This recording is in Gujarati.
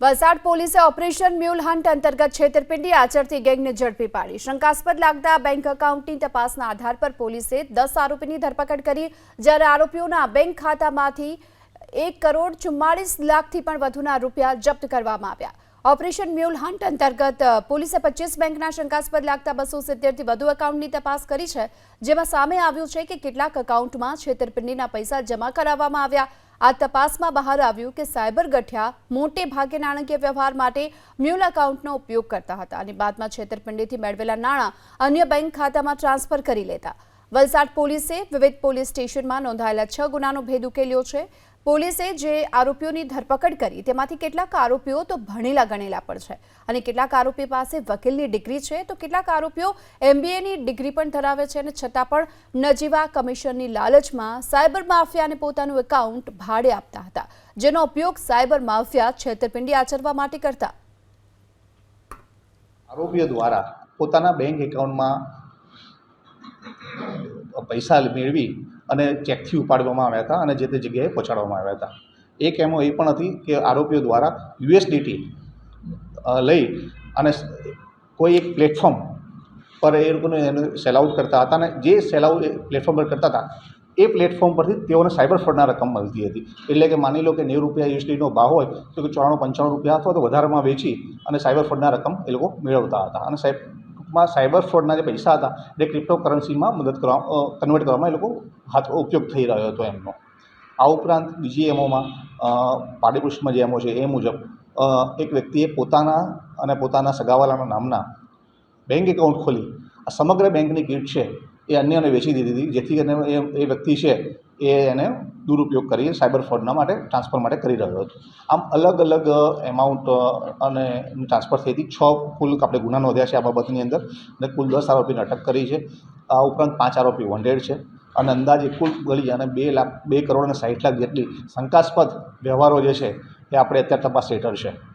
વલસાડ પોલીસે ઓપરેશન મ્યુલ હન્ટ અંતર્ગત છેતરપિંડી આચરતી ગેંગને ઝડપી પાડી. શંકાસ્પદ લાગતા બેંક એકાઉન્ટની તપાસના આધાર પર પોલીસે દસ આરોપીની ધરપકડ કરી, જ્યારે આરોપીઓના બેંક ખાતામાંથી એક કરોડ ચુમ્માળીસ લાખથી પણ વધુના રૂપિયા જપ્ત કરવામાં આવ્યા. ઓપરેશન મ્યુલ હન્ટ અંતર્ગત પોલીસે પચીસ બેંકના શંકાસ્પદ લાગતા બસો સિત્તેરથી વધુ એકાઉન્ટની તપાસ કરી છે, જેમાં સામે આવ્યું છે કે કેટલાક એકાઉન્ટમાં છેતરપિંડીના પૈસા જમા કરાવવામાં આવ્યા. આ તપાસમાં બહાર આવ્યું કે સાયબર ગઠિયા મોટે ભાગે નાણાકીય વ્યવહાર માટે મ્યુલ એકાઉન્ટનો ઉપયોગ કરતા હતા અને બાદમાં છેતરપિંડીથી મેળવેલા નાણાં અન્ય બેંક ખાતામાં ટ્રાન્સફર કરી લેતા. વલસાડ પોલીસે વિવિધ પોલીસ સ્ટેશનમાં નોંધાયેલા છ ગુનાનો ભેદ ઉકેલ્યો છે. પોલીસે જે આરોપીઓની ધરપકડ કરી તેમાંથી કેટલાક આરોપીઓ તો ભણેલા ગણેલા પણ છે અને કેટલાક આરોપી પાસે વકીલની ડિગ્રી છે, તો કેટલાક આરોપીઓ એમબીએની ડિગ્રી પણ ધરાવે છે અને છતાં પણ નજીવા કમિશનની લાલચમાં સાયબર માફિયાને પોતાનું એકાઉન્ટ ભાડે આપતા હતા, જેનો ઉપયોગ સાયબર માફિયા છેતરપિંડી આચરવા માટે કરતા. આરોપીઓ દ્વારા પોતાના બેંક એકાઉન્ટમાં પૈસા મેળવી અને ચેકથી ઉપાડવામાં આવ્યા હતા અને જે તે જગ્યાએ પહોંચાડવામાં આવ્યા હતા. એક એમો એ પણ હતી કે આરોપીઓ દ્વારા યુએસડીટી લઈ અને કોઈ એક પ્લેટફોર્મ પર એ લોકોને એને સેલઆઉટ કરતા હતા અને જે સેલઆઉટ પ્લેટફોર્મ પર કરતા હતા, એ પ્લેટફોર્મ પરથી તેઓને સાયબર ફ્રોડના રકમ મળતી હતી. એટલે કે માની લો કે નેવું રૂપિયા યુએસડીનો ભાવ હોય તો કે ચોરાણું પંચાણું રૂપિયા અથવા તો વધારેમાં વેચી અને સાયબર ફ્રોડના રકમ એ લોકો મેળવતા હતા. અને સાહેબ ટૂંકમાં સાયબર ફ્રોડના જે પૈસા હતા એ ક્રિપ્ટો કરન્સીમાં મદદ કરવા કન્વર્ટ કરવામાં એ લોકો હાથ ઉપયોગ થઈ રહ્યો હતો એમનો. આ ઉપરાંત બીજી એમોમાં પાડ્યપુષ્પમાં જે એમો છે એ મુજબ એક વ્યક્તિએ પોતાના અને પોતાના સગાવાલાના નામના બેંક એકાઉન્ટ ખોલી. આ સમગ્ર બેંકની કીટ છે એ અન્યને વેચી દીધી હતી, જેથી કરીને એ વ્યક્તિ છે એ એને દુરુપયોગ કરી, સાયબર ફ્રોડના માટે, ટ્રાન્સફર માટે કરી રહ્યો હતો. આમ અલગ અલગ એમાઉન્ટ અને ટ્રાન્સફર થઈ હતી. છ કુલ આપણે ગુના નોંધ્યા છે આ બાબતની અંદર, અને કુલ દસ આરોપીને અટક કરી છે. આ ઉપરાંત પાંચ આરોપી વોન્ટેડ છે. અને અંદાજે કુલ ગળી અને બે લાખ, બે કરોડ અને સાઠ લાખ જેટલી શંકાસ્પદ વ્યવહારો જે છે, એ આપણે અત્યારે તપાસ હેઠળ છે.